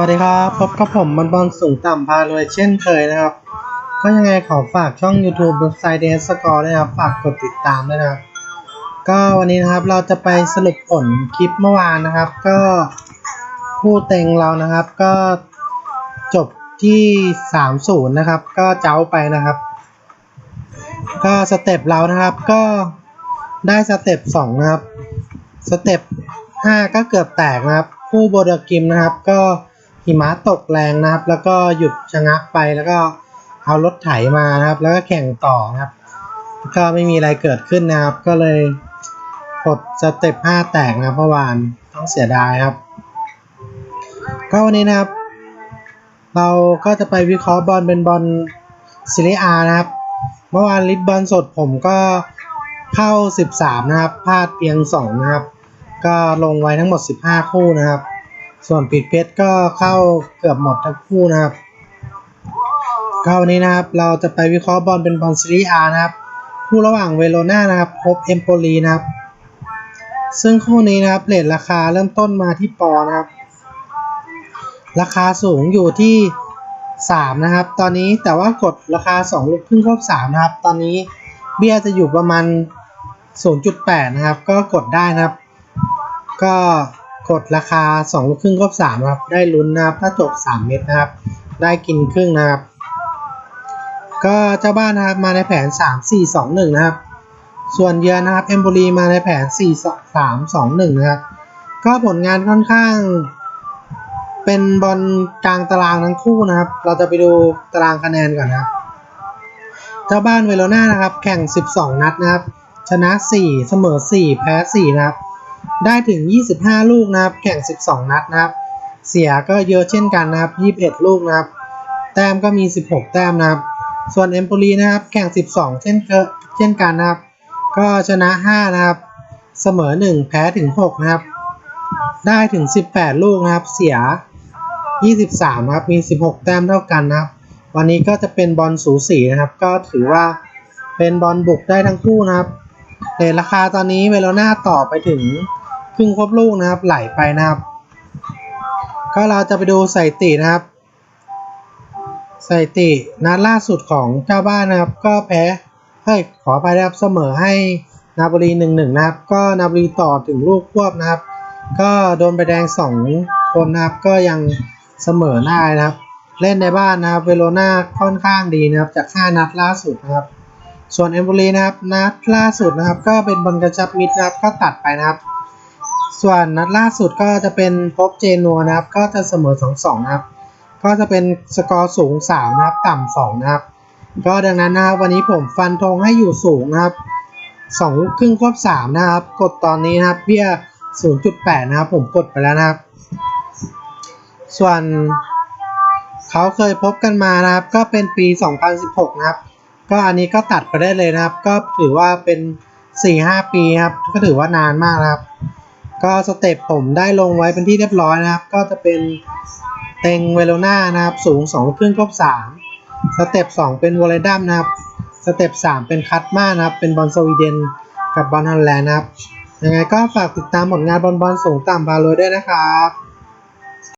วัสดีครับ พบกับผมบอลบอลสูงต่ำพารวยเช่นเคยนะครับ ก็ยังไงขอฝากช่อง YouTube เว็บไซต์เดสกอร์นะครับ ฝากกดติดตามด้วยนะครับ ก็วันนี้นะครับเราจะไปสรุปผลคลิปเมื่อวานนะครับ ก็คู่เต็งเรานะครับ ก็จบที่ 3-0 นะครับ ก็เจ้าไปนะครับ ก็สเต็ปเรานะครับก็ได้สเต็ป2นะครับ สเต็ป5ก็เกือบแตกนะครับ คู่โบเดอร์กิมนะครับก็ หิมะตกแรงนะครับ แล้วก็หยุดชะงักไปแล้วก็เอารถไถมานะครับ แล้วก็แข่งต่อนะครับ ก็ไม่มีอะไรเกิดขึ้นนะครับ ก็เลยกดสเต็ป5แตกนะครับเมื่อวานต้องเสียดายครับก็วันนี้นะครับ เราก็จะไปวิเคราะห์บอลเป็นบอลซีรีอานะครับ เมื่อวานลิสบอลสดผมก็เข้า 13 นะครับพลาดเพียง 2 นะครับ ก็ลงไว้ทั้งหมด 15 คู่นะครับ ส่วนปิดเพชรก็เข้าเกือบหมดทั้งคู่นะครับก็วันนี้นะครับ เราจะไปวิเคราะห์บอลเป็นบอลซีรีอานะครับ คู่ระหว่างเวโรนานะครับ พบเอมโปลีนะครับ ซึ่งคู่นี้นะครับเรทราคาเริ่มต้นมาที่ปอนะครับ ราคาสูงอยู่ที่3นะครับ ตอนนี้แต่ว่ากดราคา 2 ลูกครึ่งครบ3นะครับ ตอนนี้เบี้ยจะอยู่ประมาณ 0.8 นะครับ ก็กดได้นะครับ ก็ กดราคา2ลูกครึ่งครบ3ครับ ได้ลุ้นนะครับถ้าจบ 3 เม็ดนะครับ ได้กินครึ่งนะครับ ก็เจ้าบ้านนะครับมาในแผน 3 4 2 1 นะครับ ส่วนเยือนนะครับเอมโบรีมาในแผน 4 3 2 1 นะครับ ก็ผลงานค่อนข้าง เป็นบอลกลางตารางทั้งคู่นะครับ เราจะไปดูตารางคะแนนก่อนนะครับ เจ้าบ้านเวโรนานะครับ แข่ง 12 นัดนะครับ ชนะ 4 เสมอ 4 แพ้ 4 นะครับ ได้ถึง 25 ลูกนะครับ แข่ง 12 นัดนะครับ เสียก็เยอะเช่นกันนะครับ 21 ลูกนะครับ แต้มก็มี 16 แต้มนะครับ ส่วนเอมโปลีนะครับ แข่ง 12 เช่นเกเช่นกันนะครับ ก็ชนะ 5 นะครับ เสมอ 1 แพ้ถึง 6 นะครับ ได้ถึง 18 ลูกนะครับ เสีย 23นะครับ มี 16 แต้มเท่ากันนะครับ วันนี้ก็จะเป็นบอลสูสีนะครับ ก็ถือว่าเป็นบอลบุกได้ทั้งคู่นะครับเรทราคาตอนนี้เวโรนาต่อไปถึง ครึ่งครบลูกนะครับไหลไปนะครับ ก็เราจะไปดูสถิตินะครับสถิตินัดล่าสุดของเจ้าบ้านนะครับ ก็แพ้เฮ้ยขอไปนะครับเสมอให้นาโปลีหนึ่งหนึ่งนะครับ ก็นาโปลีต่อถึงลูกควบนะครับ ก็โดนใบแดงสองคนนะครับก็ยังเสมอได้นะครับ เล่นในบ้านนะครับเวโรนาค่อนข้างดีนะครับจาก5นัดล่าสุดนะครับ ส่วนเอมโบลีนะครับนัดล่าสุดนะครับ ก็เป็นบอลกระชับมิดนะครับก็ตัดไปนะครับ ส่วนนัดล่าสุดก็จะเป็นพบเจนัวนะครับ ก็จะเสมอ 2-2 นะครับ ก็จะเป็นสกอร์สูง 3 นะครับ ต่ำ2นะครับ ก็ดังนั้นนะครับวันนี้ผมฟันธงให้อยู่สูงนะครับ2ลูกครึ่งควบ3นะครับ กดตอนนี้นะครับเบี้ย 0.8 นะครับ ผมกดไปแล้วนะครับ ส่วนเขาเคยพบกันมานะครับ ก็เป็นปี 2016 นะครับ ก็อันนี้ก็ตัดไปได้เลยนะครับ ก็ถือว่าเป็น 4-5 ปีครับ ก็ถือว่านานมากนะครับ ก็สเต็ปผมได้ลงไว้เป็นที่เรียบร้อยนะครับ ก็จะเป็นเต็งเวโรนานะครับสูง2ครึ่งครบ3สเต็ป2เป็นวอลเลดัมนะครับสเต็ป3เป็นคัตมานะครับเป็นบอลสวีเดนกับบอลฮอลแลนด์นะครับยังไงก็ฝากติดตามผลงานบอลบอลสูงต่ำบาโลด้วยนะครับ